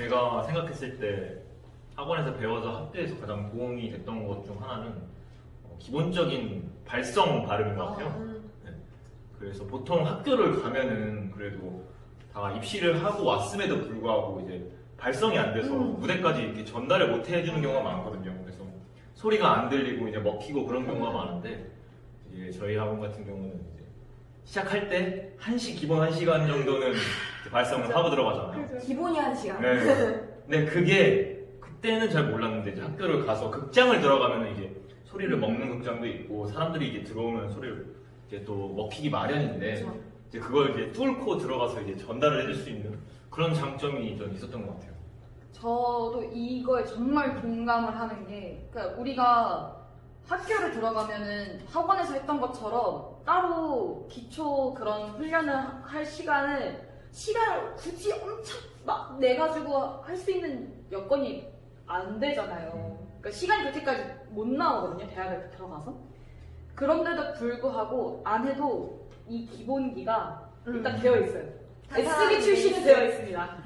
제가 생각했을 때 학원에서 배워서 학교에서 가장 도움이 됐던 것 중 하나는 어, 기본적인 발성 발음인 것 같아요. 음. 그래서 보통 학교를 가면은 그래도 다 입시를 하고 왔음에도 불구하고 이제 발성이 안 돼서 음. 무대까지 이렇게 전달을 못 해주는 경우가 많거든요. 그래서 소리가 안 들리고 이제 먹히고 그런 경우가 많은데 이제 저희 학원 같은 경우는 시작할 때 1시 기본 1시간 정도는 발성을 하고 들어가잖아요. 기본이 한 시간. 네. 근데 그게 그때는 잘 몰랐는데 이제 학교를 가서 극장을 들어가면 이제 소리를 먹는 극장도 있고 사람들이 이제 들어오면 소리를 이제 또 먹히기 마련인데 그렇죠. 이제 그걸 이제 뚫고 들어가서 이제 전달을 해줄 수 있는 그런 장점이 좀 있었던 것 같아요. 저도 이거에 정말 공감을 하는 게, 그러니까 우리가 학교를 들어가면은 학원에서 했던 것처럼 따로 기초 그런 훈련을 할 시간을 시간을 굳이 엄청 막 내가지고 할 수 있는 여건이 안 되잖아요. 그러니까 시간이 그렇게까지 못 나오거든요. 대학을 들어가서. 그런데도 불구하고 안 해도 이 기본기가 일단 음. 되어 있어요. S기 출신이 되어 있습니다.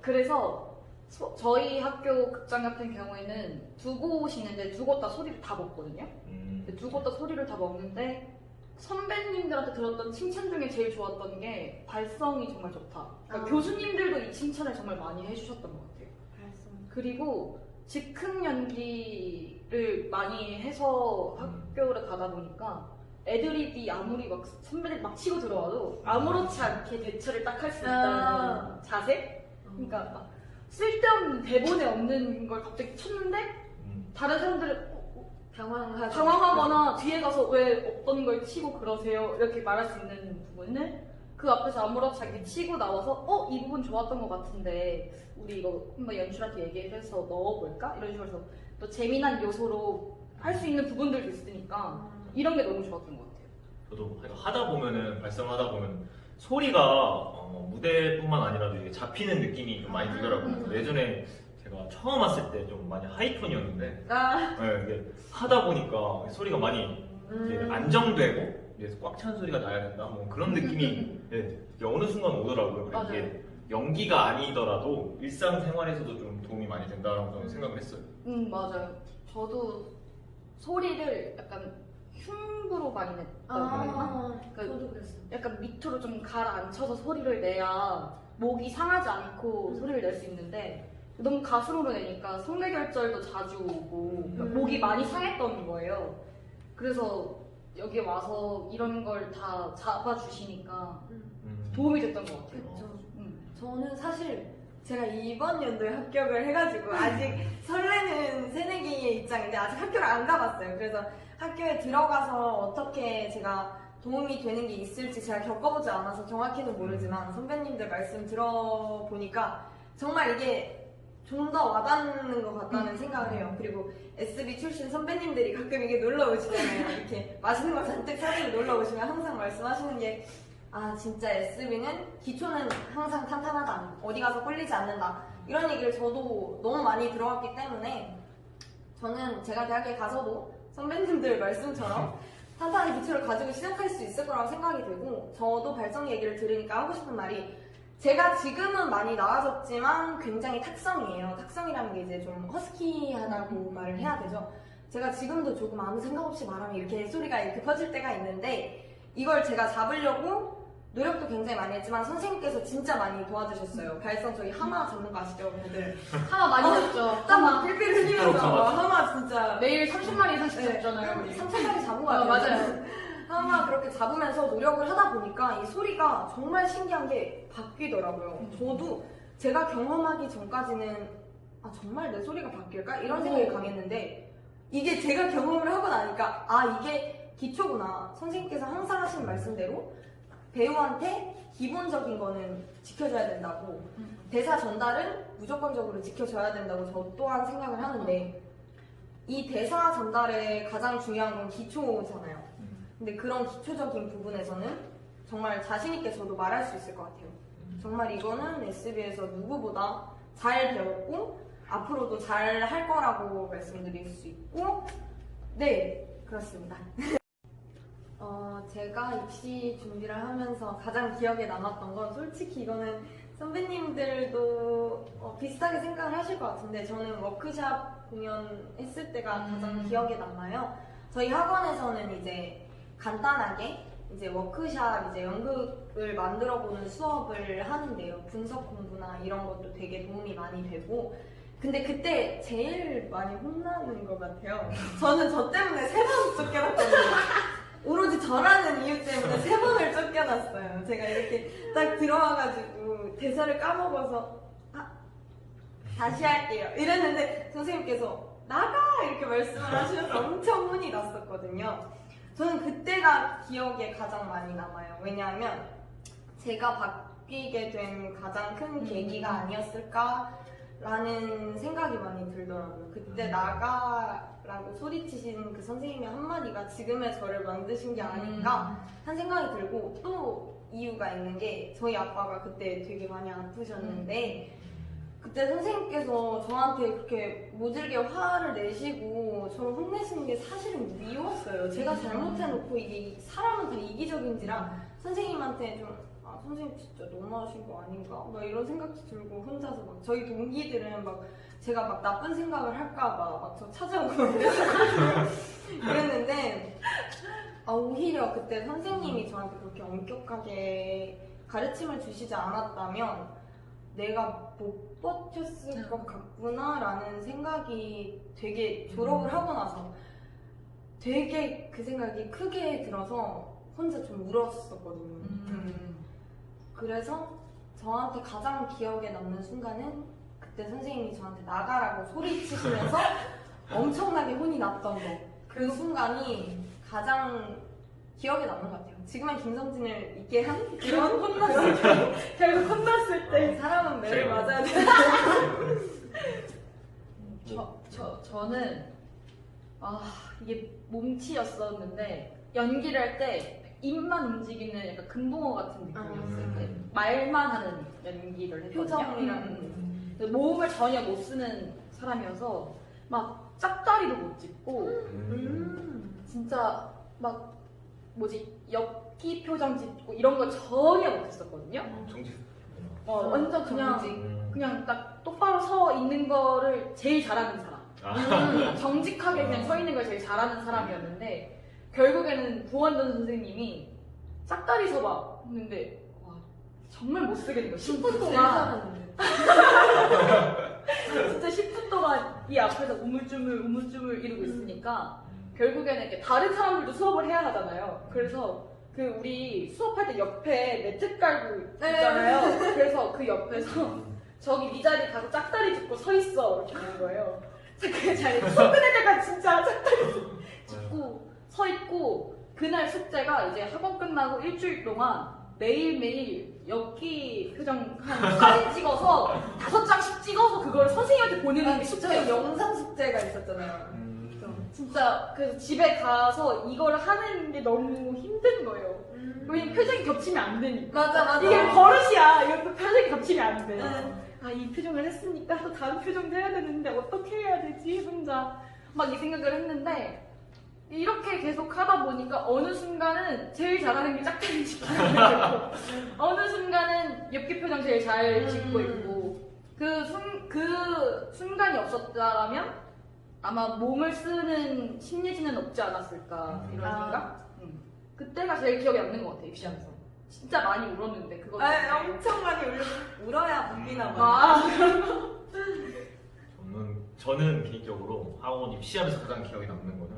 그래서 소- 저희 학교 극장 같은 경우에는 두 곳이 있는데 두 곳 다 소리를 다 먹거든요. 음. 두 곳 다 소리를 다 먹는데 선배님들한테 들었던 칭찬 중에 제일 좋았던 게 발성이 정말 좋다. 그러니까 아. 교수님들도 이 칭찬을 정말 많이 해주셨던 것 같아요. 발성. 그리고 즉흥 연기를 많이 해서 학교를 가다 보니까 애드립이 아무리 막 선배들 막 치고 들어와도 아무렇지 않게 대처를 딱 할 수 있다는 아. 자세? 그러니까 막 쓸데없는 대본에 없는 걸 갑자기 쳤는데 음. 다른 사람들은 어, 어, 당황하죠. 당황하거나 뒤에 가서 왜 어떤 걸 치고 그러세요? 이렇게 말할 수 있는 부분을 그 앞에서 아무렇지 않게 치고 나와서 어? 이 부분 좋았던 것 같은데 우리 이거 한번 연출한테 얘기해서 넣어볼까? 이런 식으로 해서 또 재미난 요소로 할 수 있는 부분들도 있으니까 음. 이런 게 너무 좋았던 것 같아요. 저도 하다 보면은 발성하다 보면 소리가 어, 무대뿐만 아니라도 이게 잡히는 느낌이 좀 많이 들더라고요. 음. 예전에 제가 처음 왔을 때 좀 많이 하이톤이었는데 아. 네, 이게 하다 보니까 소리가 많이 이제 음. 안정되고 꽉 찬 소리가 나야 된다 뭐 그런 느낌이 예, 이게 어느 순간 오더라고요. 그래서 맞아요. 이게 연기가 아니더라도 일상생활에서도 좀 도움이 많이 된다고 저는 생각을 했어요. 음 맞아요. 저도 소리를 약간 흉부로 많이 냈다고 해야 되나? 아. 그- 저도 그랬어요. 약간 밑으로 좀 가라앉혀서 소리를 내야 목이 상하지 않고 음. 소리를 낼 수 있는데 너무 가슴으로 내니까 성대결절도 자주 오고 음. 목이 많이 상했던 거예요. 그래서 여기 와서 이런 걸 다 잡아주시니까 음. 도움이 됐던 것 같아요. 그렇죠. 음. 저는 사실 제가 이번 연도에 합격을 해가지고 아직 설레는 새내기의 입장인데 아직 학교를 안 가봤어요. 그래서 학교에 들어가서 어떻게 제가 도움이 되는 게 있을지 제가 겪어보지 않아서 정확히는 모르지만 선배님들 말씀 들어보니까 정말 이게 좀 더 와닿는 것 같다는 생각을 해요. 그리고 SB 출신 선배님들이 가끔 이게 놀러 오시잖아요. 이렇게 맛있는 거 잔뜩 사들고 놀러 오시면 항상 말씀하시는 게 아 진짜 SB는 기초는 항상 탄탄하다. 어디 가서 꿀리지 않는다. 이런 얘기를 저도 너무 많이 들어왔기 때문에 저는 제가 대학에 가서도 선배님들 말씀처럼 탄탄한 기초를 가지고 시작할 수 있을 거라고 생각이 되고 저도 발성 얘기를 들으니까 하고 싶은 말이 제가 지금은 많이 나아졌지만 굉장히 탁성이에요. 탁성이라는 게 이제 좀 허스키하다고 말을 해야 되죠. 제가 지금도 조금 아무 생각 없이 말하면 이렇게 소리가 이렇게 퍼질 때가 있는데 이걸 제가 잡으려고 노력도 굉장히 많이 했지만 선생님께서 진짜 많이 도와주셨어요. 발성 저희 하마 잡는 거 아시죠, 분들? 하나 많이 줬죠. 땀 막 필필 흘리면서 부끄럽다, 하마 진짜 매일 30마리 이상씩 네. 잡잖아요. 우리. 3천마리 잡은 거 어, 같아요. 맞아요. 하마 그렇게 잡으면서 노력을 하다 보니까 이 소리가 정말 신기한 게 바뀌더라고요. 음. 저도 제가 경험하기 전까지는 아 정말 내 소리가 바뀔까 이런 생각이 오. 강했는데 이게 제가 경험을 하고 나니까 아 이게 기초구나. 선생님께서 항상 하신 말씀대로 배우한테 기본적인 거는 지켜줘야 된다고 음. 대사 전달은 무조건적으로 지켜줘야 된다고 저 또한 생각을 하는데 이 대사 전달의 가장 중요한 건 기초잖아요. 음. 근데 그런 기초적인 부분에서는 정말 자신있게 저도 말할 수 있을 것 같아요. 정말 이거는 SB에서 누구보다 잘 배웠고 앞으로도 잘 할 거라고 말씀드릴 수 있고 네 그렇습니다. 어, 제가 입시 준비를 하면서 가장 기억에 남았던 건 솔직히 이거는 선배님들도 어, 비슷하게 생각을 하실 것 같은데 저는 워크샵 공연 했을 때가 가장 음. 기억에 남아요. 저희 학원에서는 이제 간단하게 이제 워크샵 이제 연극을 만들어 보는 수업을 하는데요. 분석 공부나 이런 것도 되게 도움이 많이 되고 근데 그때 제일 많이 혼나는 것 같아요. 저는 저 때문에 세 번 쫓겨났거든요. 오로지 저라는 이유 때문에 세 번을 쫓겨났어요. 제가 이렇게 딱 들어와가지고 대사를 까먹어서 아, 다시 할게요. 이랬는데 선생님께서 나가 이렇게 말씀을 하셔서 엄청 혼이 났었거든요. 저는 그때가 기억에 가장 많이 남아요. 왜냐하면 제가 바뀌게 된 가장 큰 계기가 아니었을까라는 생각이 많이 들더라고요. 그때 음. 나가 라고 소리치신 그 선생님의 한마디가 지금의 저를 만드신 게 아닌가 한 생각이 들고 또 이유가 있는 게 저희 아빠가 그때 되게 많이 아프셨는데 그때 선생님께서 저한테 그렇게 모질게 화를 내시고 저를 혼내시는 게 사실은 미웠어요. 제가 잘못해놓고 이게 사람은 다 이기적인지라 선생님한테 좀 아, 선생님 진짜 너무하신 거 아닌가? 막 이런 생각도 들고 혼자서 막 저희 동기들은 막 제가 막 나쁜 생각을 할까봐 막 저 찾아오고. 그랬는데 아, 오히려 그때 선생님이 저한테 그렇게 엄격하게 가르침을 주시지 않았다면 내가 못 버텼을 것 같구나라는 생각이 되게 졸업을 하고 나서 되게 그 생각이 크게 들어서 혼자 좀 울었었거든요. 음. 그래서 저한테 가장 기억에 남는 순간은 그때 선생님이 저한테 나가라고 소리치시면서 엄청나게 혼이 났던 거. 그 순간이 가장 기억에 남는 것 같아요. 지금의 김성진을 있게 한 그런 혼났을 때. 결국 혼났을 때 사람은 매를 맞아야 돼. 저, 저, 저는, 아, 이게 몸치였었는데, 연기를 할때 입만 움직이는 약간 금붕어 같은 느낌이었어요. 음. 이렇게 말만 하는 연기를 했거든요. 표정이랑. 음. 근데 모음을 전혀 못 쓰는 사람이어서, 막 짝다리도 못 찍고, 음. 진짜 막, 뭐지, 엽기 표정 짓고 이런 거 전혀 못했었거든요. 정지. 어, 완전 그냥, 정직. 음. 그냥 딱 똑바로 서 있는 거를 제일 잘하는 사람. 아. 정직하게 그냥 서 있는 걸 제일 잘하는 사람이었는데 결국에는 부원던 선생님이 짝다리 서봐 했는데 와 정말 못 쓰겠는 거야 10분 제일 동안. 잘하는데. 진짜 10분 동안 이 앞에서 우물쭈물 우물쭈물 이러고 있으니까 결국에는 이렇게 다른 사람들도 수업을 해야 하잖아요. 그래서 그 우리 수업할 때 옆에 매트 깔고 있잖아요. 그래서 그 옆에서 저기 네 자리 가서 짝다리 짚고 서 있어. 이렇게 하는 거예요. 그 자리 수업 끝날 때까지 진짜 짝다리 짚고 서 있고 그날 숙제가 이제 학원 끝나고 일주일 동안 매일매일 엽기 표정 한 사진 찍어서 다섯 장씩 찍어서 그걸 선생님한테 보내는 게 숙제였어요. 영상 숙제가 있었잖아요. 음. 진짜 그래서 집에 가서 이걸 하는 게 너무 힘든 거예요. 왜냐면 표정이 겹치면 안 되니까. 맞아 맞아. 이게 버릇이야. 이것도 표정이 겹치면 안 돼. 응. 아, 이 표정을 했으니까 또 다른 표정도 해야 되는데 어떻게 해야 되지? 혼자 막 이 생각을 했는데 이렇게 계속 하다 보니까 어느 순간은 제일 잘하는 게 짓기가 되고 어느 순간은 엽기 표정 제일 잘 짓고 음. 있고 그, 순, 그 순간이 없었다면 아마 몸을 쓰는 심리지는 없지 않았을까 이런 아. 생각? 음. 그때가 제일 기억에 남는 것 같아 입시하면서 진짜 많이 울었는데 그거 아. 엄청 많이 울려. 울어야 바뀌나 봐. 아, 저는 저는 개인적으로 학원 입시하면서 가장 기억에 남는 거는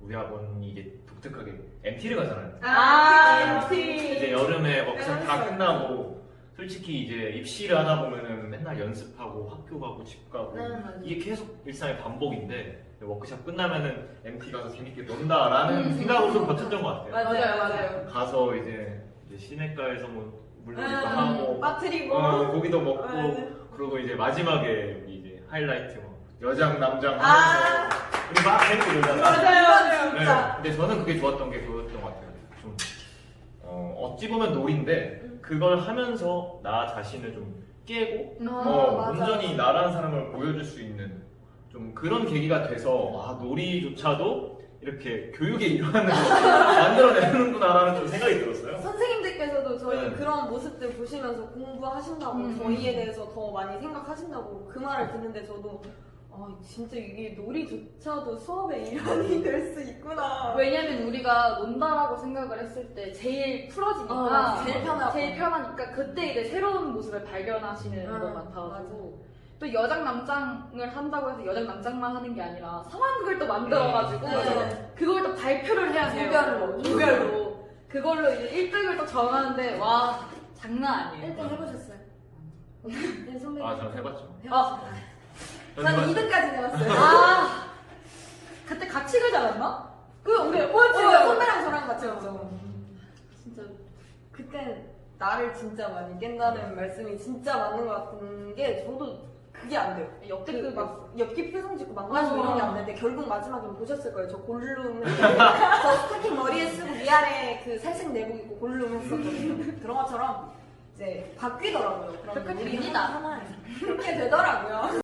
우리 학원이 이게 독특하게 MT를 가잖아요. 아, MT. MT. 이제 여름에 먹상 다 알았어요. 끝나고 솔직히 이제 입시를 하다 보면은 맨날 연습하고 학교 가고 집 가고 네. 이게 계속 일상의 반복인데 워크샵 끝나면은 MT 가서 재밌게 논다라는 음. 생각으로 좀 버텼던 것 같아요. 맞아요, 맞아요. 가서 이제, 이제 시내가에서 뭐 물놀이도 음, 하고 빠뜨리고. 어, 고기도 먹고 맞아. 그리고 이제 마지막에 이제 하이라이트 뭐 여장 남장 아. 하면서 우리 막 재밌게 놀잖아. 맞아요, 맞아요. 네, 진짜. 근데 저는 그게 좋았던 게 그거였던 것 같아요. 좀 어, 어찌 보면 놀인데 음. 그걸 하면서 나 자신을 좀 깨고 음. 어, 맞아. 온전히 나라는 사람을 보여줄 수 있는 좀 그런 계기가 돼서 아 놀이조차도 이렇게 교육의 일환을 만들어내는구나라는 좀 생각이 들었어요. 선생님들께서도 저희 일단은 그런 모습들 보시면서 공부하신다고 음. 저희에 대해서 더 많이 생각하신다고 그 말을 듣는데 저도 아 진짜 이게 놀이조차도 수업의 일환이 될 수 있구나. 왜냐면 우리가 논다라고 생각을 했을 때 제일 풀어지니까 어, 제일 편하고. 제일 편하니까 그때 이제 새로운 모습을 발견하시는 음, 것 같아가지고 또 여장 남장을 한다고 해서 여장 남장만 하는 게 아니라 상황극을 또 만들어가지고 음, 그래서 네. 그걸 또 발표를 해야 돼요 조별로. 조별로 그걸로 이제 1등을 또 정하는데 와 장난 아니에요 1등 해보셨어요? 네 선배님. 아 저는 해봤죠. 해봤어요. 저는 저는 2등까지 해봤어요. 아 그때 같이 가지 않았나? 그 우리 어, 뭐였지? 선배랑 저랑 같이 했죠. 진짜 그때 나를 진짜 많이 깬다는 말씀이 진짜 맞는 것 같은 게 저도 그게 안 돼요. 역대급 그막 엽기 표정 짓고 망가지고 어. 이런 게 안 되는데 결국 마지막에 보셨을 거예요. 저 골룸 저 스타킹 머리에 쓰고 위아래 그 살색 내복 입고 골룸 했었거든요. 그런 것처럼 이제 바뀌더라고요. 그럼 우리. 하나 그렇게 되더라고요.